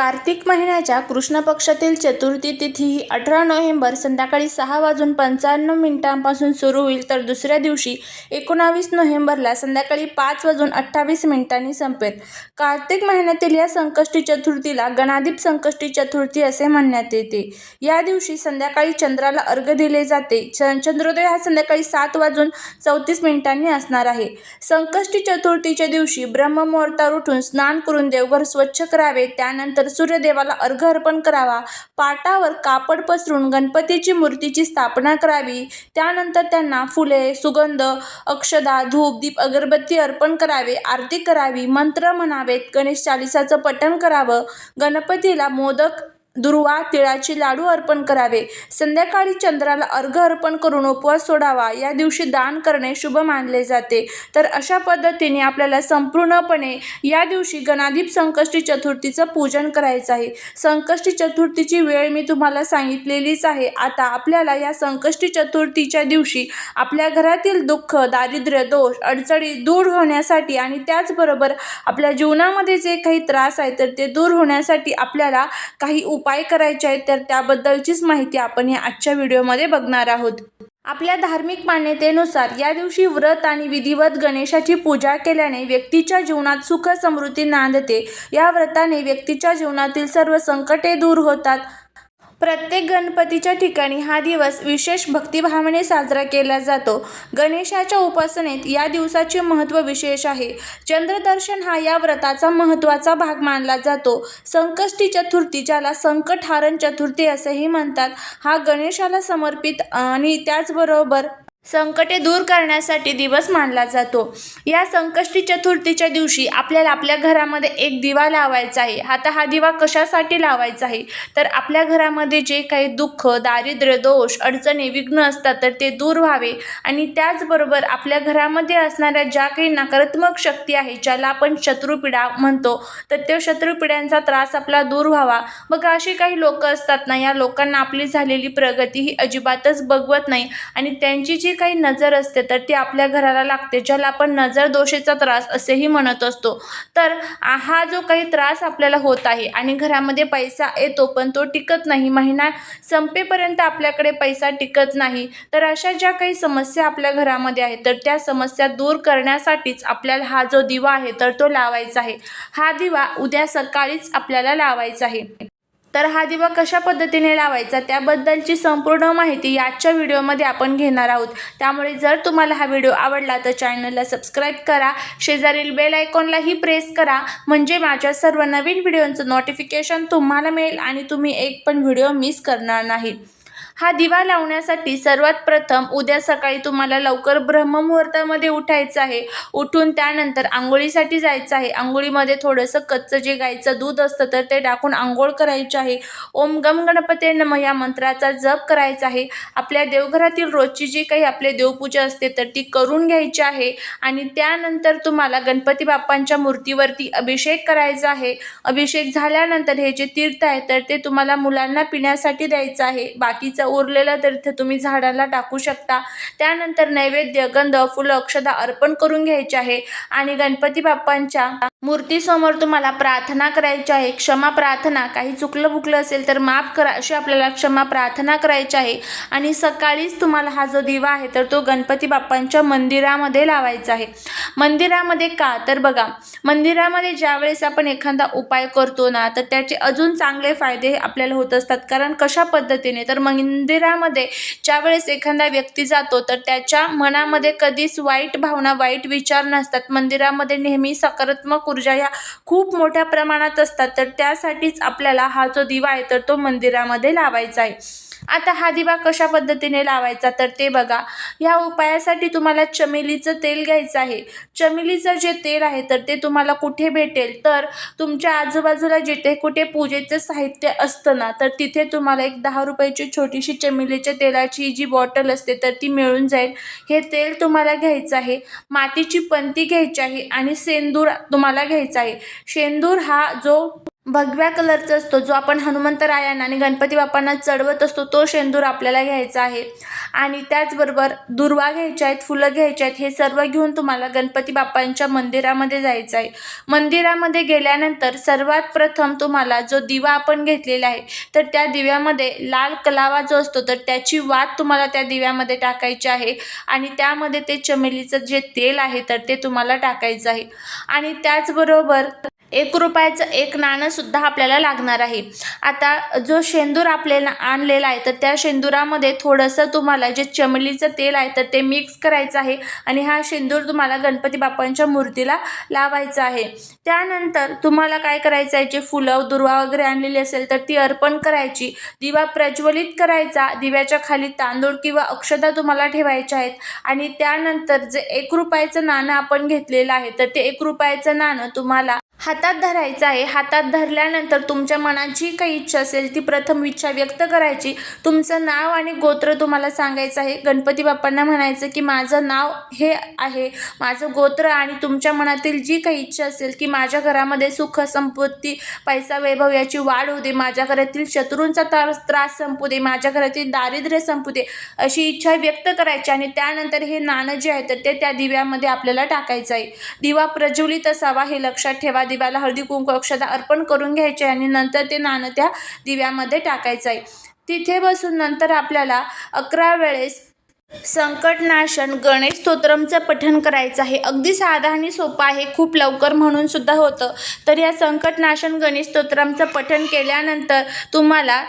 कार्तिक महिन्याच्या कृष्ण पक्षातील चतुर्थी तिथी ही अठरा नोव्हेंबर संध्याकाळी सहा वाजून पंचाण्णव मिनिटांपासून सुरू होईल. तर दुसऱ्या दिवशी एकोणावीस नोव्हेंबरला संध्याकाळी पाच वाजून अठ्ठावीस मिनिटांनी संपेल. कार्तिक महिन्यातील या संकष्टी चतुर्थीला गणाधीप संकष्टी चतुर्थी असे म्हणण्यात येते. या दिवशी संध्याकाळी चंद्राला अर्घ्य दिले जाते. च चंद्रोदय हा संध्याकाळी सात वाजून चौतीस मिनिटांनी असणार आहे. संकष्टी चतुर्थीच्या दिवशी ब्रह्ममुहूर्तावर उठून स्नान करून देवघर स्वच्छ करावे. त्यानंतर सूर्यदेवाला अर्घ्य अर्पण करावा. पाटावर कापड पसरून गणपतीची मूर्तीची स्थापना करावी. त्यानंतर त्यांना फुले सुगंध अक्षदा धूप दीप अगरबत्ती अर्पण करावे आरती करावी मंत्र म्हणावेत गणेश चालिसाचं पठण करावं. गणपतीला मोदक दुर्वा तिळाचे लाडू अर्पण करावे. संध्याकाळी चंद्राला अर्घ्य अर्पण करून उपवास सोडावा. या दिवशी दान करणे शुभ मानले जाते. तर अशा पद्धतीने आपल्याला संपूर्णपणे या दिवशी गणाधीप संकष्टी चतुर्थीचं पूजन करायचं आहे. संकष्टी चतुर्थीची वेळ मी तुम्हाला सांगितलेलीच आहे. आता आपल्याला या संकष्टी चतुर्थीच्या दिवशी आपल्या घरातील दुःख दारिद्र्य दोष अडचणी दूर होण्यासाठी आणि त्याचबरोबर आपल्या जीवनामध्ये जे काही त्रास आहे तर ते दूर होण्यासाठी आपल्याला काही उपाय करायचे आहेत तर त्याबद्दलचीच माहिती आपण या आजच्या व्हिडिओमध्ये बघणार आहोत. आपल्या धार्मिक मान्यतेनुसार या दिवशी व्रत आणि विधिवत गणेशाची पूजा केल्याने व्यक्तीच्या जीवनात सुख समृद्धी नांदते. या व्रताने व्यक्तीच्या जीवनातील सर्व संकटे दूर होतात. प्रत्येक गणपतीच्या ठिकाणी हा दिवस विशेष भक्तिभावाने साजरा केला जातो. गणेशाच्या उपासनेत या दिवसाचे महत्त्व विशेष आहे. चंद्रदर्शन हा या व्रताचा महत्त्वाचा भाग मानला जातो. संकष्टी चतुर्थी ज्याला संकटहारण चतुर्थी असेही म्हणतात हा गणेशाला समर्पित आणि त्याचबरोबर संकटे दूर करण्यासाठी दिवस मानला जातो. या संकष्टी चतुर्थीच्या दिवशी आपल्याला आपल्या घरामध्ये एक दिवा लावायचा आहे. आता हा दिवा कशासाठी लावायचा आहे? तर आपल्या घरामध्ये जे काही दुःख दारिद्र्य दोष अडचणी विघ्न असतात तर ते दूर व्हावे. आणि त्याचबरोबर आपल्या घरामध्ये असणाऱ्या ज्या काही नकारात्मक शक्ती आहे ज्याला आपण शत्रुपिडा म्हणतो तर त्या शत्रुपिड्यांचा त्रास आपला दूर व्हावा. मग अशी काही लोक असतात ना या लोकांना आपली झालेली प्रगती ही अजिबातच बघवत नाही. आणि त्यांची जी काही नजर असते तर ती आपल्या घराला लागते ज्याला आपण नजर दोषेचा त्रास असेही म्हणत असतो. तर हा जो काही त्रास आपल्याला होत आहे आणि घरामध्ये पैसा येतो पण तो टिकत नाही महिना संपेपर्यंत आपल्याकडे पैसा टिकत नाही तर अशा ज्या काही समस्या आपल्या घरामध्ये आहेत तर त्या समस्या दूर करण्यासाठीच आपल्याला हा जो दिवा आहे तर तो लावायचा आहे. हा दिवा उद्या सकाळीच आपल्याला लावायचा आहे. तर हा दिवा कशा पद्धतीने लावायचा त्याबद्दलची संपूर्ण माहिती आजच्या व्हिडिओमध्ये आपण घेणार आहोत. त्यामुळे जर तुम्हाला हा व्हिडिओ आवडला तर चॅनलला सबस्क्राईब करा शेजारील बेल आयकॉनलाही प्रेस करा. म्हणजे माझ्या सर्व नवीन व्हिडिओंचं नोटिफिकेशन तुम्हाला मिळेल आणि तुम्ही एक पण व्हिडिओ मिस करणार नाही. हा दिवा लावण्यासाठी सर्वात प्रथम उद्या सकाळी तुम्हाला लवकर ब्रह्ममुहूर्तामध्ये उठायचं आहे. उठून त्यानंतर आंघोळीसाठी जायचं आहे. आंघोळीमध्ये थोडंसं कच्चं जे गाईचं दूध असतं तर ते टाकून आंघोळ करायची आहे. ओम गम गणपते नम या मंत्राचा जप करायचा आहे. आपल्या देवघरातील रोजची जी काही आपले देवपूजा असते तर ती करून घ्यायची आहे. आणि त्यानंतर तुम्हाला गणपती बाप्पांच्या मूर्तीवरती अभिषेक करायचा आहे. अभिषेक झाल्यानंतर हे जे तीर्थ आहे तर ते तुम्हाला मुलांना पिण्यासाठी द्यायचं आहे. बाकीचं उरलेलं तीर्थ तुम्ही झाडाला टाकू शकता. त्यानंतर नैवेद्य गंध फुलं अक्षदा अर्पण करून घ्यायचे आहे. आणि गणपती बाप्पांच्या मूर्तीसमोर तुम्हाला प्रार्थना करायची आहे क्षमा प्रार्थना काही चुकलं बुकलं असेल तर माफ करा अशी आपल्याला क्षमा प्रार्थना करायची आहे. आणि सकाळीच तुम्हाला हा जो दिवा आहे तर तो गणपती बाप्पांच्या मंदिरामध्ये लावायचा आहे. मंदिरामध्ये का? तर बघा मंदिरामध्ये ज्यावेळेस आपण एखादा उपाय करतो ना तर त्याचे अजून चांगले फायदे आपल्याला होत असतात. कारण कशा पद्धतीने? तर मंदिरामध्ये ज्यावेळेस एखादा व्यक्ती जातो तर त्याच्या मनामध्ये कधीच वाईट भावना वाईट विचार नसतात. मंदिरामध्ये नेहमी सकारात्मक ऊर्जा ह्या खूप मोठ्या प्रमाणात असतात. तर त्यासाठीच आपल्याला हा जो दिवा आहे तर तो मंदिरामध्ये लावायचा आहे. आता हा दिवा कशा पद्धतीने लावायचा तर ते बघा. ह्या उपायासाठी तुम्हाला चमेलीचं तेल घ्यायचं आहे. चमेलीचं जे तेल आहे तर ते तुम्हाला कुठे भेटेल? तर तुमच्या आजूबाजूला जिथे कुठे पूजेचं साहित्य असतं ना तर तिथे तुम्हाला एक दहा रुपयाची छोटीशी चमेलीच्या तेलाची जी बॉटल असते तर ती मिळून जाईल. हे तेल तुम्हाला घ्यायचं आहे. मातीची पंती घ्यायची आहे आणि सेंदूर तुम्हाला घ्यायचा आहे. शेंदूर हा जो भगव्या कलरचा असतो जो आपण हनुमंतरायांना आणि गणपती बाप्पांना चढवत असतो तो शेंदूर आपल्याला घ्यायचा आहे. आणि त्याचबरोबर दुर्वा घ्यायच्या आहेत फुलं घ्यायच्या आहेत हे सर्व घेऊन तुम्हाला गणपती बाप्पांच्या मंदिरामध्ये जायचं आहे. मंदिरामध्ये गेल्यानंतर सर्वात प्रथम तुम्हाला जो दिवा आपण घेतलेला आहे तर त्या दिव्यामध्ये लाल कलावा जो असतो तर त्याची वात तुम्हाला त्या दिव्यामध्ये टाकायची आहे. आणि त्यामध्ये ते चमेलीचं जे तेल आहे तर ते तुम्हाला टाकायचं आहे. आणि त्याचबरोबर एक रुपयाचं एक नाणंसुद्धा आपल्याला लागणार आहे. आता जो शेंदूर आपल्याला आणलेला आहे तर त्या शेंदुरामध्ये थोडंसं तुम्हाला जे चमेलीचं तेल आहे तर ते मिक्स करायचं आहे आणि हा शेंदूर तुम्हाला गणपती बाप्पांच्या मूर्तीला लावायचा आहे. त्यानंतर तुम्हाला काय करायचं आहे जे फुलं दुर्वा वगैरे आणलेली असेल तर ती अर्पण करायची. दिवा प्रज्वलित करायचा. दिव्याच्या खाली तांदूळ किंवा अक्षता तुम्हाला ठेवायच्या आहेत. आणि त्यानंतर जे एक रुपयाचं नाणं आपण घेतलेलं आहे तर ते एक रुपयाचं नाणं तुम्हाला हातात धरायचं आहे. हातात धरल्यानंतर तुमच्या मनात जी काही इच्छा असेल ती प्रथम इच्छा व्यक्त करायची. तुमचं नाव आणि गोत्र तुम्हाला सांगायचं आहे. गणपती बाप्पांना म्हणायचं की माझं नाव हे आहे. माझं गोत्र आणि तुमच्या मनातील जी काही इच्छा असेल की माझ्या घरामध्ये सुख संपत्ती पैसा वैभव याची वाढ होऊ दे. माझ्या घरातील शत्रूंचा त्रास त्रास संपू दे. माझ्या घरातील दारिद्र्य संपू दे. अशी इच्छा व्यक्त करायची आणि त्यानंतर हे नाणं जे आहे तर ते त्या दिव्यामध्ये आपल्याला टाकायचं आहे. दिवा प्रज्वलित असावा हे लक्षात ठेवा. दिव्याला हळदी कुंकू अक्षता अर्पण करून घ्यायचे आणि नंतर ते नाणं त्या दिव्यामध्ये टाकायचं आहे. तिथे बसून नंतर आपल्याला अकरा वेळेस संकटनाशन गणेश स्तोत्रमचं पठण करायचं आहे. अगदी साधा आणि सोपं आहे. खूप लवकर म्हणून सुद्धा होतं. तर या संकटनाशन गणेश स्तोत्रमचं पठण केल्यानंतर तुम्हाला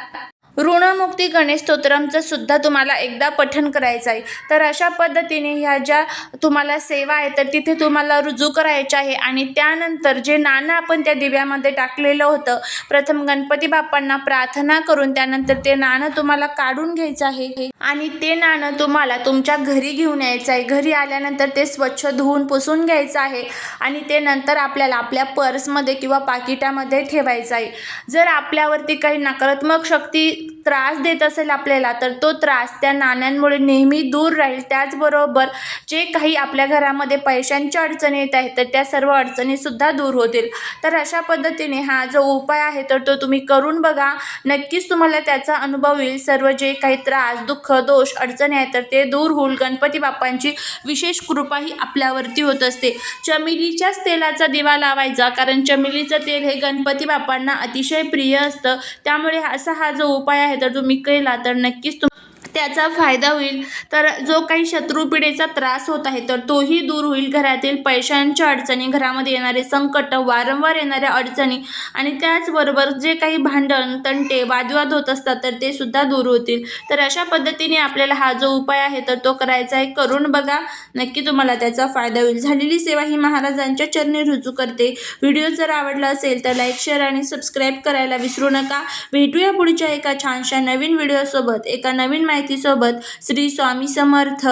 ऋणमुक्ती गणेश स्तोत्रमचं सुद्धा तुम्हाला एकदा पठन करायचं आहे. तर अशा पद्धतीने ह्या ज्या तुम्हाला सेवा आहे तर तिथे तुम्हाला रुजू करायच्या आहे आणि त्यानंतर जे नाणं आपण त्या दिव्यामध्ये टाकलेलं होतं प्रथम गणपती बाप्पांना प्रार्थना करून त्यानंतर ते नाणं तुम्हाला काढून घ्यायचं आहे आणि ते नाणं तुम्हाला तुमच्या घरी घेऊन यायचं आहे. घरी आल्यानंतर ते स्वच्छ धुवून पुसून घ्यायचं आहे आणि ते नंतर आपल्याला आपल्या पर्समध्ये किंवा पाकिटामध्ये ठेवायचं आहे. जर आपल्यावरती काही नकारात्मक शक्ती त्रास देत असेल आपल्याला तर तो त्रास त्या नाण्यांमुळे नेहमी दूर राहील. त्याचबरोबर जे काही आपल्या घरामध्ये पैशांच्या अडचणी येत आहेत तर त्या सर्व अडचणीसुद्धा दूर होतील. तर अशा पद्धतीने हा जो उपाय आहे तर तो तुम्ही करून बघा. नक्कीच तुम्हाला त्याचा अनुभव येईल. सर्व जे काही त्रास दुःख दोष अडचणी आहेत तर ते दूर होईल गणपती बाप्पांची विशेष कृपाही आपल्यावरती होत असते. चमेलीच्याच तेलाचा दिवा लावायचा कारण चमेलीचं तेल हे गणपती बाप्पांना अतिशय प्रिय असतं. त्यामुळे असा हा जो उपाय आहे तर तुम्ही केला तर नक्कीच तुम त्याचा फायदा होईल. तर जो काही शत्रुपिढेचा त्रास होत आहे तर तोही दूर होईल. घरातील पैशांच्या अडचणी घरामध्ये येणारे संकट वारंवार येणाऱ्या अडचणी आणि त्याचबरोबर जे काही भांडण तंटे वादविवाद होत असतात तर ते सुद्धा दूर होतील. तर अशा पद्धतीने आपल्याला हा जो उपाय आहे तर तो करायचा आहे. करून बघा. नक्की तुम्हाला त्याचा फायदा होईल. झालेली सेवा ही महाराजांच्या चरणी रुजू करते. व्हिडिओ जर आवडला असेल तर लाईक शेअर आणि सबस्क्राईब करायला विसरू नका. भेटूया पुढच्या एका छानशा नवीन व्हिडिओसोबत. एका नवीन माहितीसोबत श्री स्वामी समर्थ